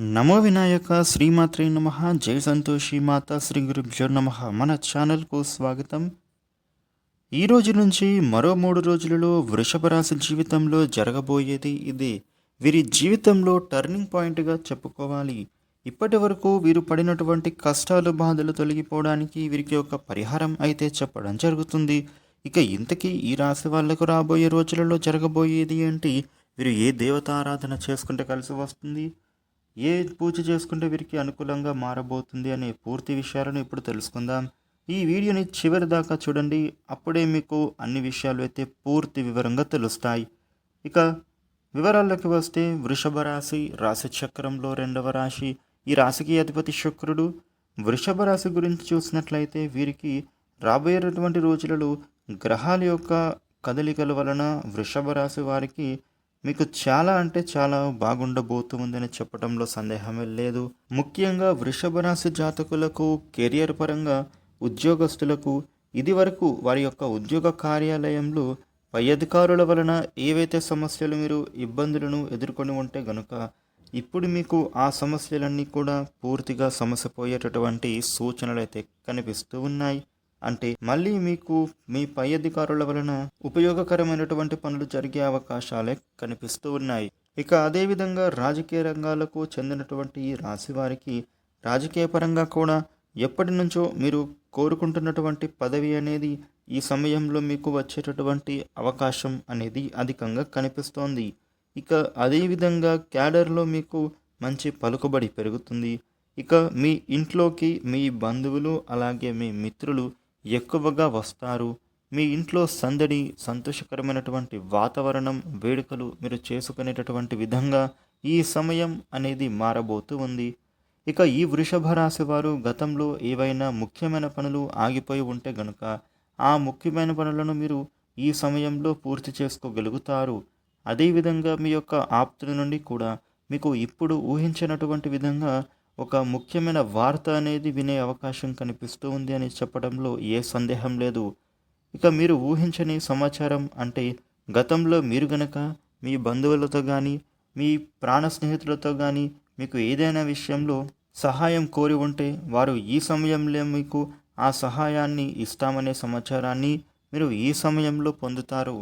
నమో వినాయక శ్రీమాత్రే నమ జై సంతోషి మాత శ్రీ గురుభ్యో నమ. మన ఛానల్కు స్వాగతం. ఈ రోజు నుంచి మరో మూడు రోజులలో వృషభ రాశి జీవితంలో జరగబోయేది ఇది. వీరి జీవితంలో టర్నింగ్ పాయింట్గా చెప్పుకోవాలి. ఇప్పటి వరకు వీరు పడినటువంటి కష్టాలు బాధలు తొలగిపోవడానికి వీరికి ఒక పరిహారం అయితే చెప్పడం జరుగుతుంది. ఇక ఇంతకీ ఈ రాశి వాళ్ళకు రాబోయే రోజులలో జరగబోయేది ఏంటి? వీరు ఏ దేవతారాధన చేసుకుంటే కలిసి వస్తుంది? ఏ పూజ చేసుకుంటే వీరికి అనుకూలంగా మారబోతుంది అనే పూర్తి విషయాలను ఇప్పుడు తెలుసుకుందాం. ఈ వీడియోని చివరి దాకా చూడండి. అప్పుడే మీకు అన్ని విషయాలు అయితే పూర్తి వివరంగా తెలుస్తాయి. ఇక వివరాల్లోకి వస్తే వృషభ రాశి రాశి చక్రంలో రెండవ రాశి ఈ రాశికి అధిపతి శుక్రుడు. వృషభ రాశి గురించి చూసినట్లయితే వీరికి రాబోయేటటువంటి రోజులలో గ్రహాల యొక్క కదలికల వలన వృషభ రాశి వారికి మీకు చాలా అంటే చాలా బాగుండబోతుందని చెప్పడంలో సందేహమే లేదు. ముఖ్యంగా వృషభ రాశి జాతకులకు కెరియర్ పరంగా ఉద్యోగస్తులకు ఇది వరకు వారి యొక్క ఉద్యోగ కార్యాలయంలో పై అధికారుల వలన ఏవైతే సమస్యలు మీరు ఇబ్బందులను ఎదుర్కొని ఉంటే గనుక ఇప్పుడు మీకు ఆ సమస్యలన్నీ కూడా పూర్తిగా సమస్యపోయేటటువంటి సూచనలు అయితే కనిపిస్తూ ఉన్నాయి. అంటే మళ్ళీ మీకు మీ పై అధికారుల వలన ఉపయోగకరమైనటువంటి పనులు జరిగే అవకాశాలే కనిపిస్తూ ఉన్నాయి. ఇక అదేవిధంగా రాజకీయ రంగాలకు చెందినటువంటి ఈ రాశి వారికి రాజకీయ పరంగా కూడా ఎప్పటి నుంచో మీరు కోరుకుంటున్నటువంటి పదవి అనేది ఈ సమయంలో మీకు వచ్చేటటువంటి అవకాశం అనేది అధికంగా కనిపిస్తోంది. ఇక అదేవిధంగా క్యాడర్లో మీకు మంచి పలుకుబడి పెరుగుతుంది. ఇక మీ ఇంట్లోకి మీ బంధువులు అలాగే మీ మిత్రులు ఎక్కువగా వస్తారు. మీ ఇంట్లో సందడి సంతోషకరమైనటువంటి వాతావరణం వేడుకలు మీరు చేసుకునేటటువంటి విధంగా ఈ సమయం అనేది మారబోతూ ఉంది. ఇక ఈ వృషభ రాశి వారు గతంలో ఏవైనా ముఖ్యమైన పనులు ఆగిపోయి ఉంటే గనుక ఆ ముఖ్యమైన పనులను మీరు ఈ సమయంలో పూర్తి చేసుకోగలుగుతారు. అదేవిధంగా మీ యొక్క ఆప్తుల నుండి కూడా మీకు ఇప్పుడు ఊహించినటువంటి విధంగా ఒక ముఖ్యమైన వార్త అనేది వినే అవకాశం కనిపిస్తూ ఉంది అని చెప్పడంలో ఏ సందేహం లేదు. ఇక మీరు ఊహించని సమాచారం అంటే గతంలో మీరు గనక మీ బంధువులతో కానీ మీ ప్రాణ స్నేహితులతో కానీ మీకు ఏదైనా విషయంలో సహాయం కోరి ఉంటే వారు ఈ సమయంలో మీకు ఆ సహాయాన్ని ఇస్తామనే సమాచారాన్ని మీరు ఈ సమయంలో పొందుతారు.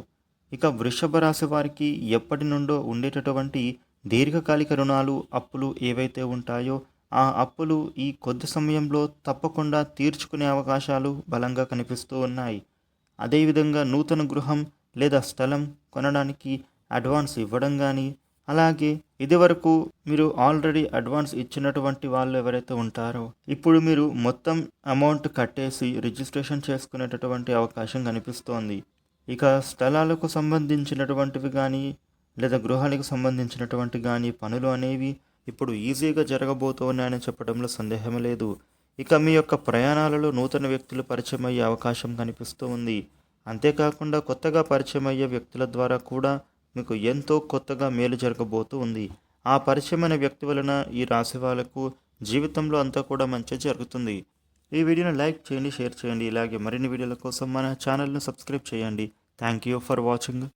ఇక వృషభ రాశి వారికి ఎప్పటి నుండో ఉండేటటువంటి దీర్ఘకాలిక రుణాలు అప్పులు ఏవైతే ఉంటాయో ఆ అప్పులు ఈ కొద్ది సమయంలో తప్పకుండా తీర్చుకునే అవకాశాలు బలంగా కనిపిస్తూ ఉన్నాయి. అదేవిధంగా నూతన గృహం లేదా స్థలం కొనడానికి అడ్వాన్స్ ఇవ్వడం కానీ అలాగే ఇదివరకు మీరు ఆల్రెడీ అడ్వాన్స్ ఇచ్చినటువంటి వాళ్ళు ఎవరైతే ఉంటారో ఇప్పుడు మీరు మొత్తం అమౌంట్ కట్టేసి రిజిస్ట్రేషన్ చేసుకునేటటువంటి అవకాశం కనిపిస్తోంది. ఇక స్థలాలకు సంబంధించినటువంటివి కానీ లేదా గృహాలకు సంబంధించినటువంటి కానీ పనులు అనేవి ఇప్పుడు ఈజీగా జరగబోతున్నాయని చెప్పడంలో సందేహం లేదు. ఇక మీ యొక్క ప్రయాణాలలో నూతన వ్యక్తులు పరిచయం అయ్యే అవకాశం కనిపిస్తూ ఉంది. అంతేకాకుండా కొత్తగా పరిచయం అయ్యే వ్యక్తుల ద్వారా కూడా మీకు ఎంతో కొత్తగా మేలు జరగబోతూ ఉంది. ఆ పరిచయమైన వ్యక్తి వలన ఈ రాశి వాళ్ళకు జీవితంలో అంతా కూడా మంచి జరుగుతుంది. ఈ వీడియోని లైక్ చేయండి షేర్ చేయండి. ఇలాగే మరిన్ని వీడియోల కోసం మన ఛానల్ను సబ్స్క్రైబ్ చేయండి. Thank you for watching